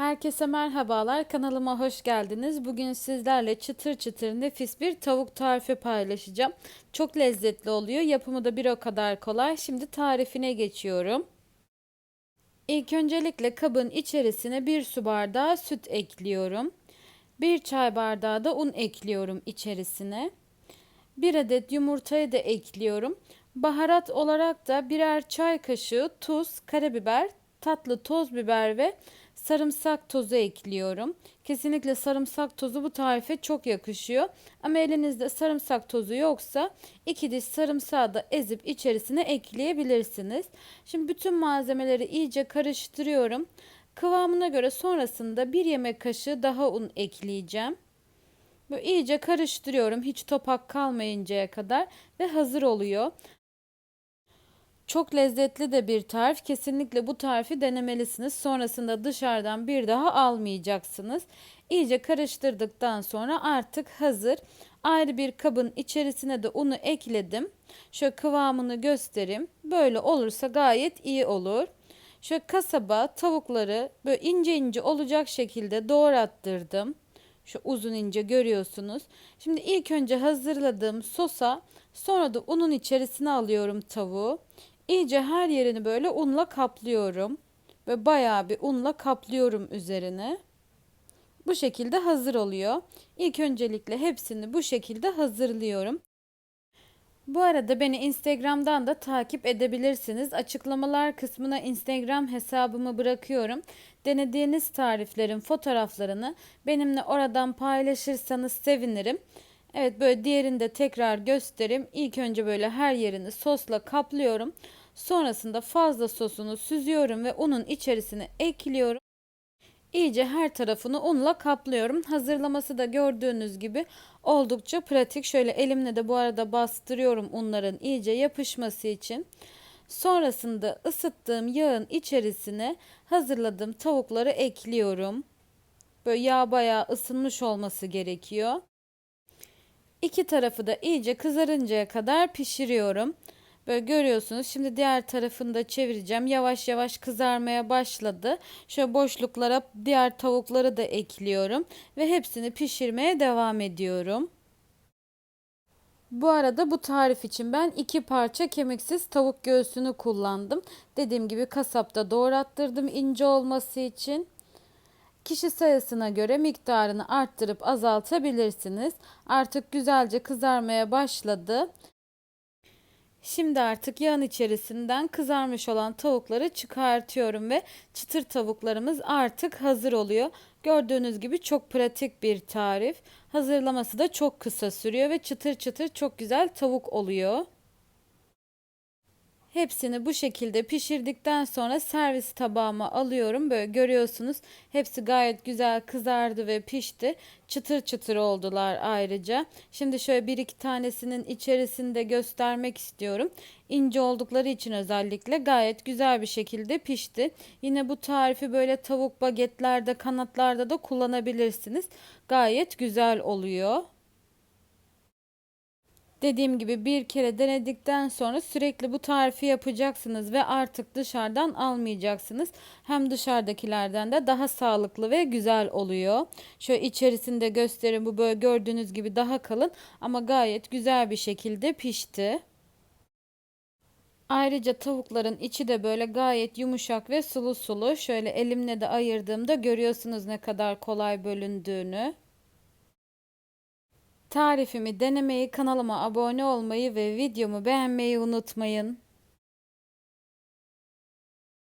Herkese merhabalar. Kanalıma hoş geldiniz. Bugün sizlerle çıtır çıtır nefis bir tavuk tarifi paylaşacağım. Çok lezzetli oluyor. Yapımı da bir o kadar kolay. Şimdi tarifine geçiyorum. İlk öncelikle kabın içerisine bir su bardağı süt ekliyorum. Bir çay bardağı da un ekliyorum içerisine. Bir adet yumurtayı da ekliyorum. Baharat olarak da birer çay kaşığı tuz, karabiber, tatlı toz biber ve sarımsak tozu ekliyorum. Kesinlikle sarımsak tozu bu tarife çok yakışıyor. Ama elinizde sarımsak tozu yoksa iki diş sarımsağı da ezip içerisine ekleyebilirsiniz. Şimdi bütün malzemeleri iyice karıştırıyorum. Kıvamına göre sonrasında bir yemek kaşığı daha un ekleyeceğim. Böyle iyice karıştırıyorum hiç topak kalmayıncaya kadar ve hazır oluyor. Çok lezzetli de bir tarif. Kesinlikle bu tarifi denemelisiniz. Sonrasında dışarıdan bir daha almayacaksınız. İyice karıştırdıktan sonra artık hazır. Ayrı bir kabın içerisine de unu ekledim. Şöyle kıvamını göstereyim. Böyle olursa gayet iyi olur. Şöyle kasaba tavukları böyle ince ince olacak şekilde doğrattırdım. Şu uzun ince görüyorsunuz. Şimdi ilk önce hazırladığım sosa sonra da unun içerisine alıyorum tavuğu. İyice her yerini böyle unla kaplıyorum. Ve bayağı bir unla kaplıyorum üzerine. Bu şekilde hazır oluyor. İlk öncelikle hepsini bu şekilde hazırlıyorum. Bu arada beni Instagram'dan da takip edebilirsiniz. Açıklamalar kısmına Instagram hesabımı bırakıyorum. Denediğiniz tariflerin fotoğraflarını benimle oradan paylaşırsanız sevinirim. Evet böyle diğerini de tekrar göstereyim. İlk önce böyle her yerini sosla kaplıyorum. Sonrasında fazla sosunu süzüyorum ve unun içerisine ekliyorum. İyice her tarafını unla kaplıyorum. Hazırlaması da gördüğünüz gibi oldukça pratik. Şöyle elimle de bu arada bastırıyorum unların iyice yapışması için. Sonrasında ısıttığım yağın içerisine hazırladığım tavukları ekliyorum. Böyle yağ bayağı ısınmış olması gerekiyor. İki tarafı da iyice kızarıncaya kadar pişiriyorum. Böyle görüyorsunuz. Şimdi diğer tarafını da çevireceğim. Yavaş yavaş kızarmaya başladı. Şöyle boşluklara diğer tavukları da ekliyorum. Ve hepsini pişirmeye devam ediyorum. Bu arada bu tarif için ben iki parça kemiksiz tavuk göğsünü kullandım. Dediğim gibi kasapta doğrattırdım ince olması için. Kişi sayısına göre miktarını arttırıp azaltabilirsiniz. Artık güzelce kızarmaya başladı. Şimdi artık yağın içerisinden kızarmış olan tavukları çıkartıyorum ve çıtır tavuklarımız artık hazır oluyor. Gördüğünüz gibi çok pratik bir tarif. Hazırlaması da çok kısa sürüyor ve çıtır çıtır çok güzel tavuk oluyor. Hepsini bu şekilde pişirdikten sonra servis tabağıma alıyorum. Böyle görüyorsunuz hepsi gayet güzel kızardı ve pişti. Çıtır çıtır oldular ayrıca. Şimdi şöyle bir iki tanesinin içerisinde göstermek istiyorum. İnce oldukları için özellikle gayet güzel bir şekilde pişti. Yine bu tarifi böyle tavuk bagetlerde kanatlarda da kullanabilirsiniz. Gayet güzel oluyor. Dediğim gibi bir kere denedikten sonra sürekli bu tarifi yapacaksınız ve artık dışarıdan almayacaksınız. Hem dışarıdakilerden de daha sağlıklı ve güzel oluyor. Şöyle içerisinde gösterin bu böyle gördüğünüz gibi daha kalın ama gayet güzel bir şekilde pişti. Ayrıca tavukların içi de böyle gayet yumuşak ve sulu sulu. Şöyle elimle de ayırdığımda görüyorsunuz ne kadar kolay bölündüğünü. Tarifimi denemeyi, kanalıma abone olmayı ve videomu beğenmeyi unutmayın.